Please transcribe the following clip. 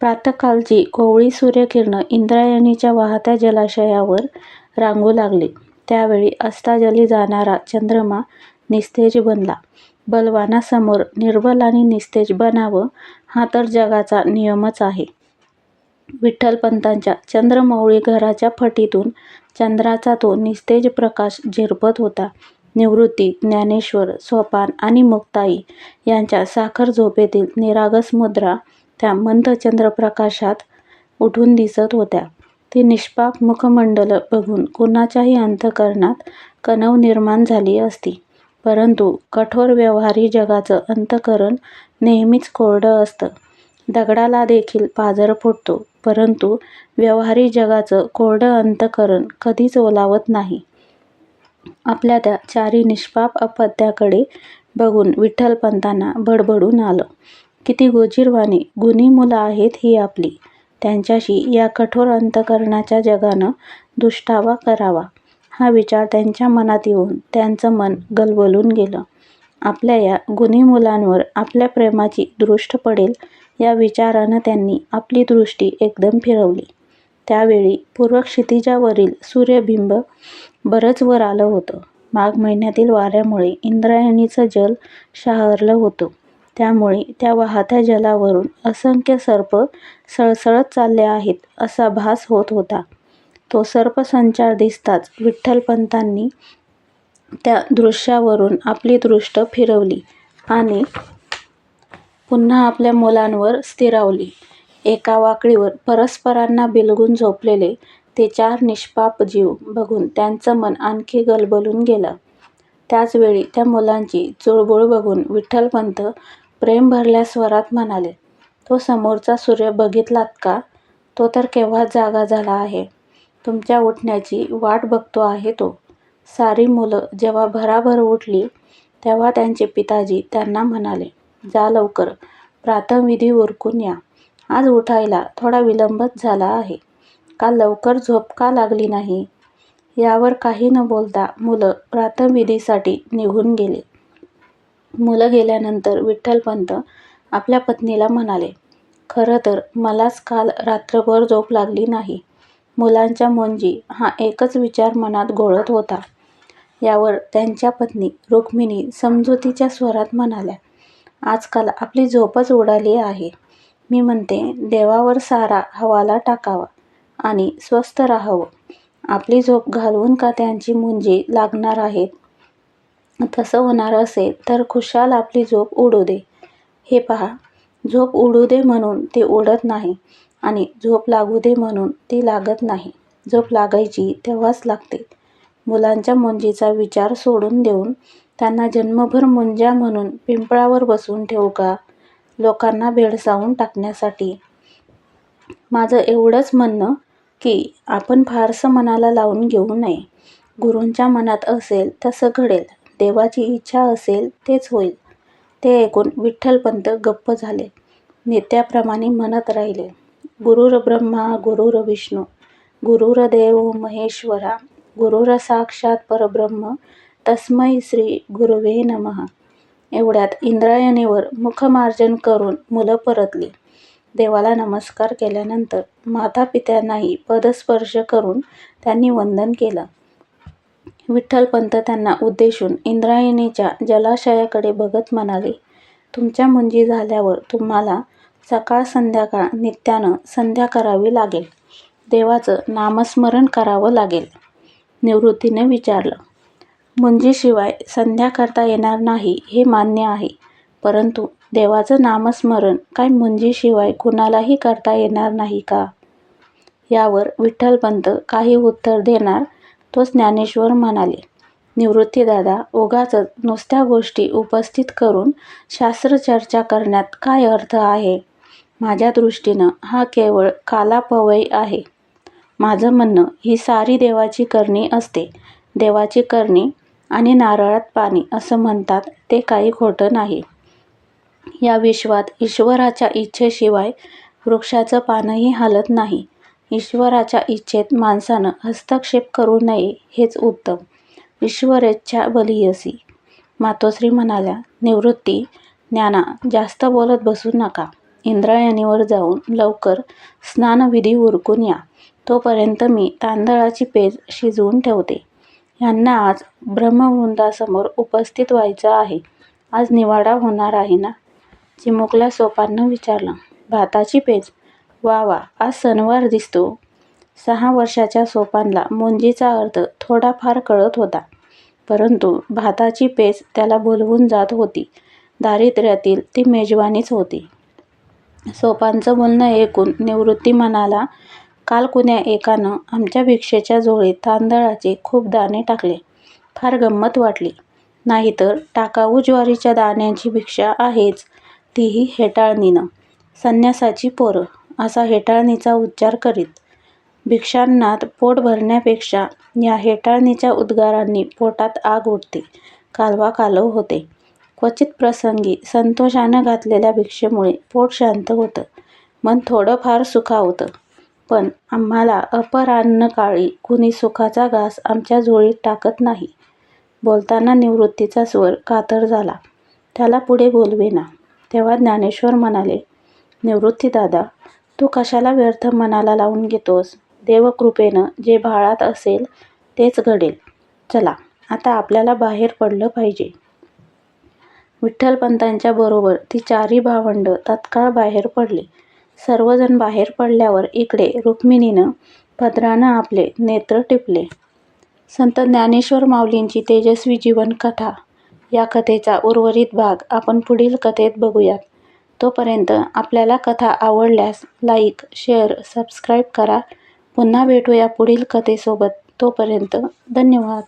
प्रातःकालची कोवळी सूर्यकिरणं इंद्रायणीच्या वाहत्या जलाशयावर रांगू लागली. त्यावेळी अस्ताजली जाणारा चंद्रमा निस्तेज बनला. बलवानासमोर निर्बल आणि निस्तेज बनावं हा तर जगाचा नियमच आहे. विठ्ठलपंतांच्या चंद्रमौळी घराच्या फटीतून चंद्राचा तो निस्तेज प्रकाश झिरपत होता. निवृत्ती, ज्ञानेश्वर, सोपान आणि मुक्ताई यांच्या साखर झोपेतील निरागस मुद्रा त्या मंद चंद्रप्रकाशात उठून दिसत होत्या. ती निष्पाप मुखमंडलं बघून कुणाच्याही अंतःकरणात कणव निर्माण झाली असती. परंतु कठोर व्यवहारी जगाचं अंतःकरण नेहमीच कोरडं असतं. दगडाला देखील पाझर फुटतो, परंतु व्यवहारी जगाचं कोरडं अंतःकरण कधीच ओलावत नाही. आपल्या त्या चारी निष्पाप अपत्याकडे बघून विठ्ठलपंतांना भडभडून आलं. किती गोजीरवाणी गुणी मुलं आहेत ही आपली. त्यांच्याशी या कठोर अंतःकरणाच्या जगानं दुष्टावा करावा, हा विचार त्यांच्या मनात येऊन त्यांचं मन गलबलून गेलं. आपल्या या गुणी मुलांवर आपल्या प्रेमाची दृष्ट पडेल या विचारानं त्यांनी आपली दृष्टी एकदम फिरवली. त्यावेळी पूर्वक्षितिजावरील सूर्यबिंब बरंच वर आलं होतं. माघ महिन्यातील वाऱ्यामुळे इंद्रायणीचं जल शहरलं होतं. त्यामुळे त्या वाहत्या जलावरून असंख्य सर्प सळसळत चालले आहेत असा भास होत होता. तो सर्पसंचार दिसताच विठ्ठलपंतांनी त्या दृश्यावरून आपली दृष्ट फिरवली आणि पुन्हा आपल्या मुलांवर स्थिरावली. एका वाकळीवर परस्परांना बिलगून झोपलेले ते चार निष्पाप जीव बघून त्यांचं मन आणखी गलबलून गेलं. त्याचवेळी त्या मुलांची चुळबुळ बघून विठ्ठलपंत प्रेमभरल्या स्वरात म्हणाले, तो समोरचा सूर्य बघितलात का? तो तर केव्हाच जागा झाला आहे. तुमच्या उठण्याची वाट बघतो आहे तो. सारी मुलं जेव्हा भराभर उठली, तेव्हा त्यांचे पिताजी त्यांना म्हणाले, जा लवकर, प्रातःविधी उरकून या. आज उठायला थोडा विलंबच झाला आहे. काल लवकर झोप का लागली नाही? यावर काही न बोलता मुलं प्रातःविधीसाठी निघून गेले. मुलं गेल्यानंतर विठ्ठलपंत आपल्या पत्नीला म्हणाले, खरं तर मलाच काल रात्रभर झोप लागली नाही. मुलांच्या मुंजी हा एकच विचार मनात घोळत होता. यावर त्यांच्या पत्नी रुक्मिणी समजुतीच्या स्वरात म्हणाल्या, आजकाल आपली झोपच उडाली आहे. मी म्हणते देवावर सारा हवाला टाकावा आणि स्वस्थ राहावं. आपली झोप घालवून का त्यांची मुंजी लागणार आहेत? तसं होणार असेल तर खुशाल आपली झोप उडू दे. हे पहा, झोप उडू दे म्हणून ती उडत नाही आणि झोप लागू दे म्हणून ती लागत नाही. झोप लागायची तेव्हाच लागते. मुलांच्या मुंजीचा विचार सोडून देऊन त्यांना जन्मभर मुंज्या म्हणून पिंपळावर बसवून ठेवू का, लोकांना भेडसावून टाकण्यासाठी? माझं एवढंच म्हणणं की आपण फारसं मनाला लावून घेऊ नये. गुरूंच्या मनात असेल तसं घडेल, देवाची इच्छा असेल तेच होईल. ते ऐकून विठ्ठलपंत गप्प झाले. नित्याप्रमाणे म्हणत राहिले, गुरुर्ब्रह्मा गुरुर्विष्णू गुरुर्देवो महेश्वरा गुरुर्साक्षात परब्रह्म तस्मै श्री गुरुवे नमः. एवढ्यात इंद्रायणीवर मुखमार्जन करून मुलं परतली. देवाला नमस्कार केल्यानंतर मातापित्यांनाही पदस्पर्श करून त्यांनी वंदन केलं. विठ्ठलपंत त्यांना उद्देशून इंद्रायणीच्या जलाशयाकडे बघत म्हणाले, तुमच्या मुंजी झाल्यावर तुम्हाला सकाळ संध्याकाळ नित्यानं संध्या करावी लागेल. देवाचं नामस्मरण करावं लागेल. निवृत्तीने विचारलं, मुंजीशिवाय संध्या करता येणार नाही हे मान्य आहे, परंतु देवाचं नामस्मरण काय मुंजीशिवाय कुणालाही करता येणार नाही का? यावर विठ्ठलपंत काही उत्तर देणार तो ज्ञानेश्वर म्हणाले, निवृत्तीदादा, उगाचच नुसत्या गोष्टी उपस्थित करून शास्त्रचर्चा करण्यात काय अर्थ आहे? माझ्या दृष्टीनं हा केवळ कालापवय आहे. माझं म्हणणं ही सारी देवाची करणी असते. देवाची करणी आणि नारळात पाणी असं म्हणतात ते काही खोटं नाही. या विश्वात ईश्वराच्या इच्छेशिवाय वृक्षाचं पानही हलत नाही. ईश्वराच्या इच्छेत माणसानं हस्तक्षेप करू नये हेच उत्तम. ईश्वरेच्छा बलीयसी. मातोश्री म्हणाल्या, निवृत्ती, ज्ञाना, जास्त बोलत बसू नका. इंद्रायणीवर जाऊन लवकर स्नानविधी उरकून या. तोपर्यंत मी तांदळाची पेज शिजवून ठेवते. ह्यांना आज ब्रह्मवृंदासमोर उपस्थित व्हायचं आहे. आज निवाडा होणार आहे ना? चिमुकल्या सोपानं विचारलं. भाताची पेज? वा वा, आज सणवार दिसतो. सहा वर्षाच्या सोपानला मुंजीचा अर्थ थोडाफार कळत होता. परंतु भाताची पेज त्याला भुलवून जात होती. दारिद्र्यातील ती मेजवानीच होती. सोपानचं बोलणं ऐकून निवृत्ती म्हणाला, काल कुण्या एकानं आमच्या भिक्षेच्या झोळीत तांदळाचे खूप दाणे टाकले. फार गंमत वाटली. नाहीतर टाकाऊ ज्वारीच्या दाण्यांची भिक्षा आहेच, तीही हेटाळणीनं. संन्यासाची पोरं, असा हेटाळणीचा उच्चार करीत. भिक्षांनात पोट भरण्यापेक्षा या हेटाळणीच्या उद्गारांनी पोटात आग उठते. कालवाकालव होते. क्वचित प्रसंगी संतोषानं घातलेल्या भिक्षेमुळे पोट शांत होतं. मन थोडंफार सुखावतं. पण आम्हाला अपराह्नकाळी कुणी सुखाचा घास आमच्या झोळीत टाकत नाही. बोलताना निवृत्तीचा स्वर कातर झाला. त्याला पुढे बोलवेना. तेव्हा ज्ञानेश्वर म्हणाले, निवृत्तीदादा, तू कशाला व्यर्थ मनाला लावून घेतोस? देवकृपेनं जे भाळात असेल तेच घडेल. चला, आता आपल्याला बाहेर पडलं पाहिजे. विठ्ठलपंतांच्या बरोबर ती चारी भावंडं तत्काळ बाहेर पडली. सर्वजण बाहेर पडल्यावर इकडे रुक्मिणीनं भद्रानं आपले नेत्र टिपले. संत ज्ञानेश्वर माऊलींची तेजस्वी जीवन कथा या कथेचा उर्वरित भाग आपण पुढील कथेत बघूयात. तोपर्यंत आपल्याला कथा आवडल्यास लाईक, शेअर, सबस्क्राईब करा. पुन्हा भेटूया पुढील कथेसोबत. तोपर्यंत धन्यवाद.